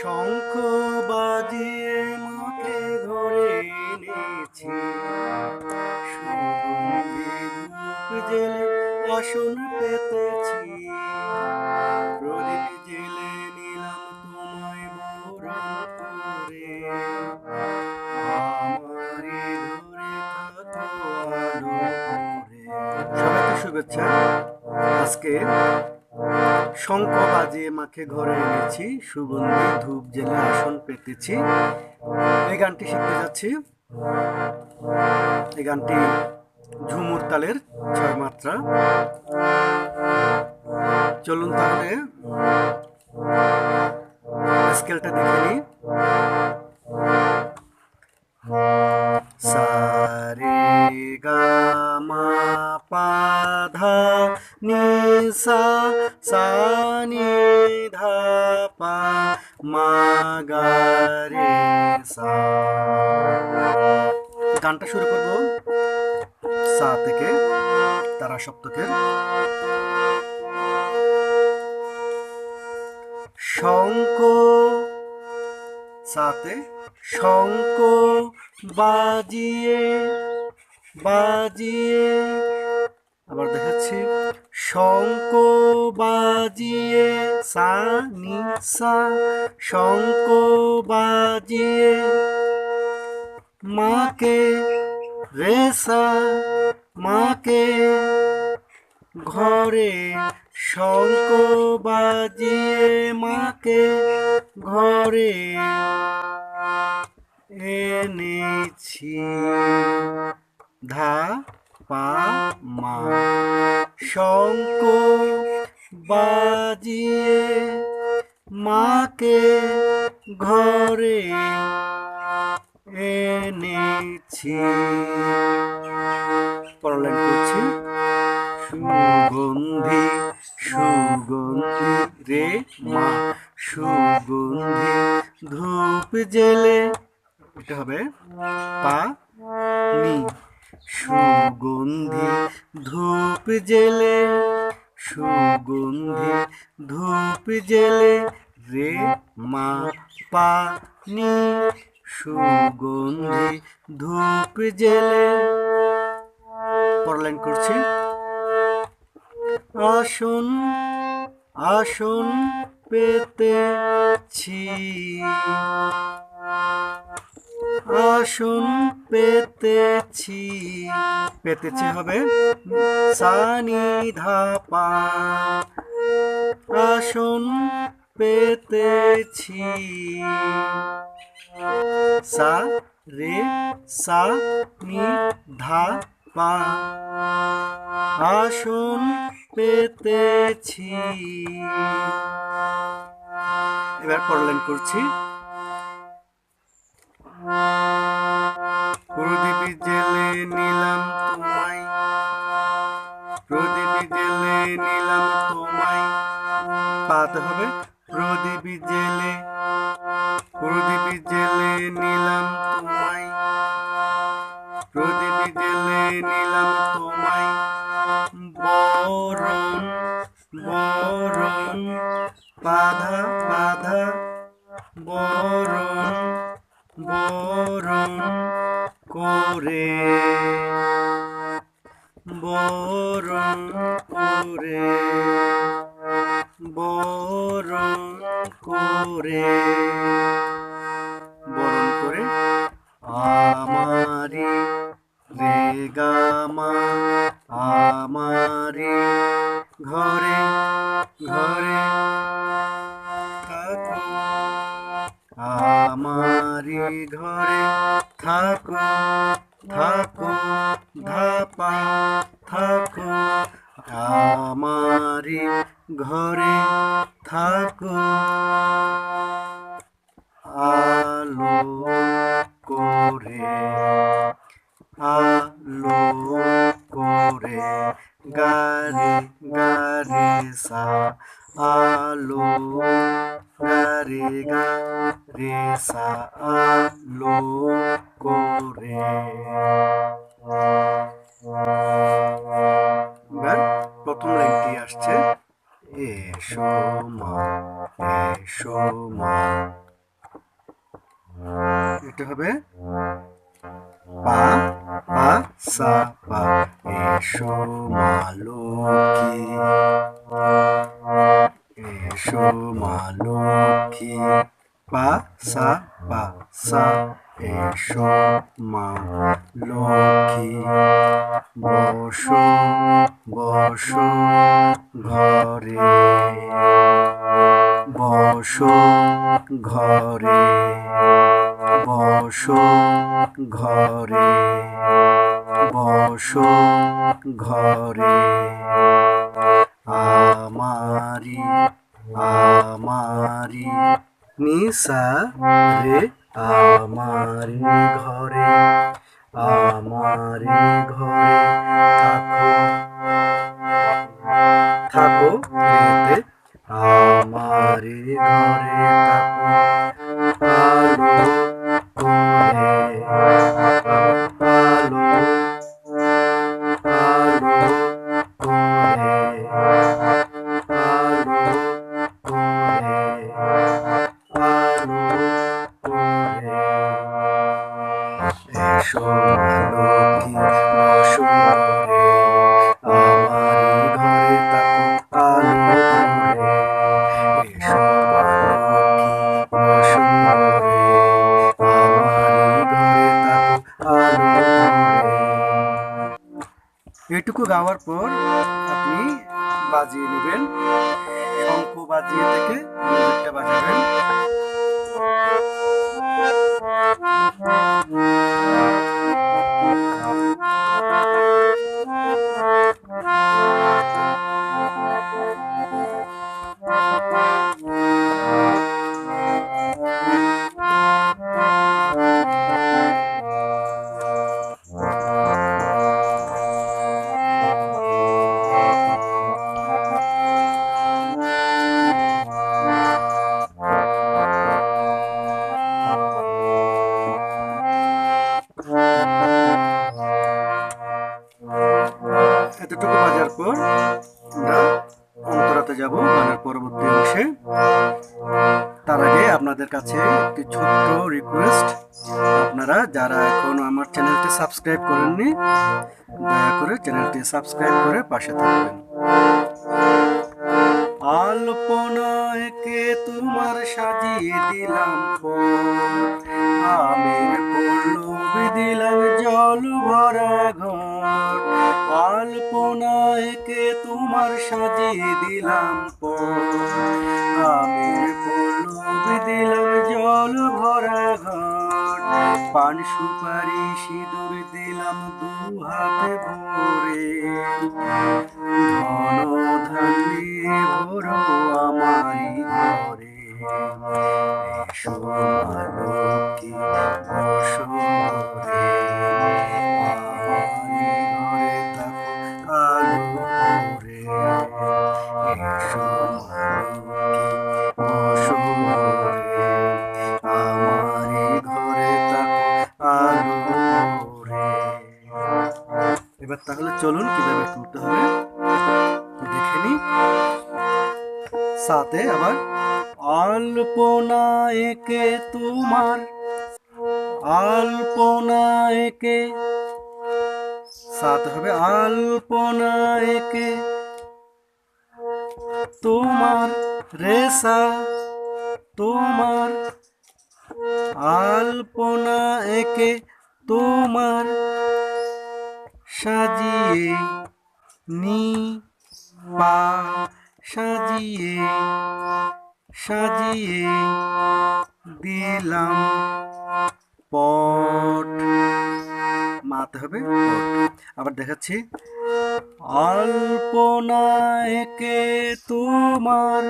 শঙ্খ বাজিয়ে মাকে ঘরে এনেছি। জেলে আসন পেতেছি। প্রদীপ জেলে নিলাম তোমায় বরণ করে। আমারে ধরে শুভেচ্ছা। আজকে শঙ্খ বাজে মাকে ঘরে এনেছি, সুগন্ধি ধূপ জেলে আসন পেতেছি। এই গানটি শিখতে যাচ্ছি। এই গানটি ঝুমুর তালের ছয় মাত্রা। চলুন তাহলে স্কেলটা দেখে নিই। সপ্তকের শঙ্খ সাথে শঙ্ক বাজিয়ে বাজিয়ে, আবার দেখাচ্ছি। শঙ্ক বাজিয়ে, সা, নি, সা শঙ্খ বাজিয়ে, মাকে রেসা মাকে ঘরে শঙ্খ বাজিয়ে মাকে ঘরে এনেছি। ধা পা মা। শঙ্খ বাজিয়ে মাকে ঘরে এনেছি। পরলাইন করছি সুগন্ধি সুগন্ধি রে মা, সুগন্ধি ধূপ জেলে। এটা হবে পা, নি। সুগন্ধি ধূপ জেলে, সুগন্ধি ধূপ জেলে রে মা, পা, নি। সুগন্ধি ধূপ জেলে। পরলাইন করছি। আসন আসন পেতেছি। আসন পেতেছি। পেতেছি হবে সানি ধাপা আসন পেতেছি। সা রে সা নি ধা পা। আসন পেতেছি। এবার পরলাইন করছি। প্রদীপ জেলে নিলাম তোমায়। প্রদীপ জেলে নিলাম তোমায়। পাতে হবে। প্রদীপ জেলে প্রদীপ জেলে নিলাম তোমায়। প্রদীপ জেলে নিলাম বরণ করে। বরণ করে। বরণ করে। আমারি ঘরে থাকো আলো করে আলো করে গারে গারে সা আলো গারে গা রে সা আলো করে এবার প্রথম লাইনটি আসছে। এসো মা এটা হবে পা পা, সা, পা। এসো মালো লক্ষ্মী। এসো মা পা, সা পা, সা এসো মা লক্ষ্মী বসো বসো ঘরে বসো ঘরে বসো ঘরে বসো ঘরে, আমারি আমারি নিসা রে আমার ঘরে আমার ঘরে থাকো। থাকো আমারি ঘরে থাকো। এটুকু গাওয়ার পর আপনি বাজিয়ে নেবেন। শঙ্খ বাজিয়ে থেকে বাজাবেন। সাবস্ক্রাইব করেননি দয়া করে চ্যানেলটি সাবস্ক্রাইব করে পাশে থাকবেন। সিঁদুর দিলাম দু হাতে ভরে। ধন ধান্যে ভরো আমারি ঘরে। এসো আলোকে বসো চলুন, কীভাবে তুলতে হবে? দেখে নি সাথে আবার অল্পনা একে তোমার অল্পনা একে, সাথে হবে অল্পনা একে তোমার রেসা তোমার আলপনা একে তোমার সাজিয়ে নি পা সাজিয়ে সাজিয়ে দিলাম পট। মাতে হবে আবার দেখাচ্ছি। অল্পনা একে তোমার?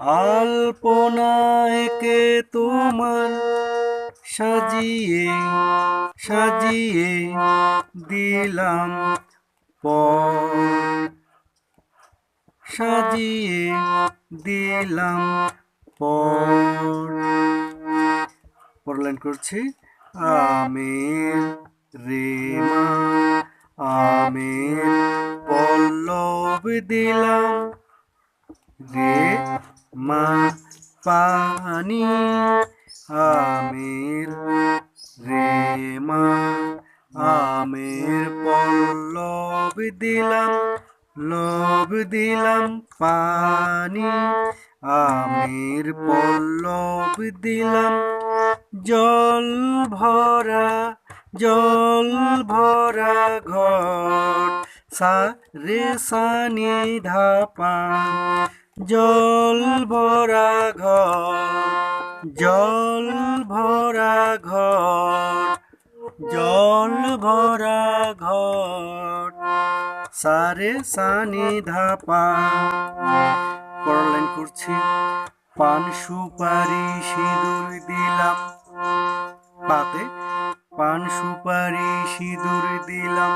অল্পনা একে তোমার? সাজিয়ে সাজিয়ে দিলাম পট সাজিয়ে দিলাম পট পর লাইন করছি আমের রে আমের পল্লব দিলাম। রে মা পানি আমের রে মা আমের পল্লব দিলাম লব দিলাম পানি। আমের পল্লব দিলাম, জল ভরা জল ভরা ঘট সা রে সানি ধাপা। জল ভরা ঘট জল ভরা ঘর জল ভরা ঘট সারে সানি ধাপা। পরের লাইন করছি, পান সুপারি, সিঁদুর দিলাম। পাতে পান সুপারি, সিঁদুর দিলাম।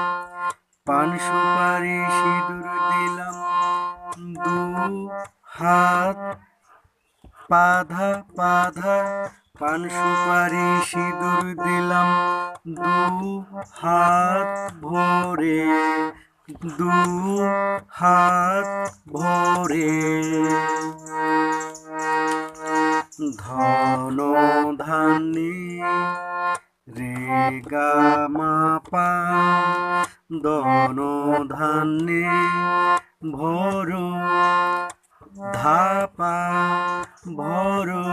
পান সুপারি, সিঁদুর দিলাম। দু হাত পাধা পাধা পান সুপারি সিঁদুর দিলাম। দু হাত ভরে, দু হাত ভরে। ধন ধান্যে রেগা মাপা। দন ধান্যে ভরো, ধাপা। ভরো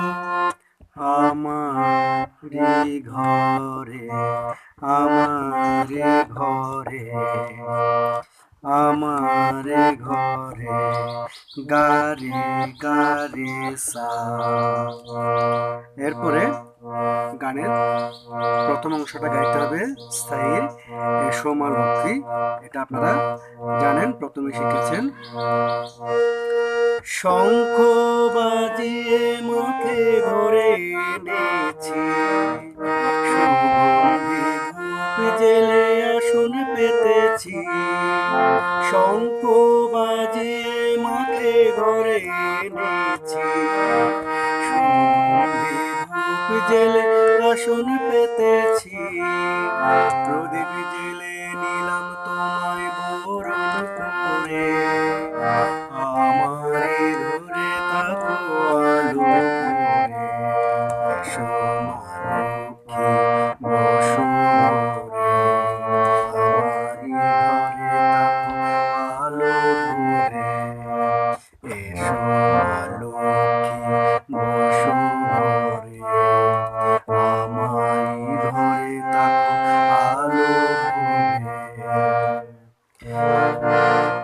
আমারে ঘরে আমারে ঘরে আমারে ঘরে গারে গারে সা এরপরে গানের প্রথম অংশটা গাইতে হবে স্থায়ী এ সোমা লক্ষ্মী এটা আপনারা জানেন, প্রথমে শিখেছেন। শঙ্খ বাজিয়ে মাকে ঘরে এনেছি জেলে আসন পেতেছি। শঙ্খ বাজিয়ে মাকে ঘরে এনেছি জেলে আসন পেতেছি।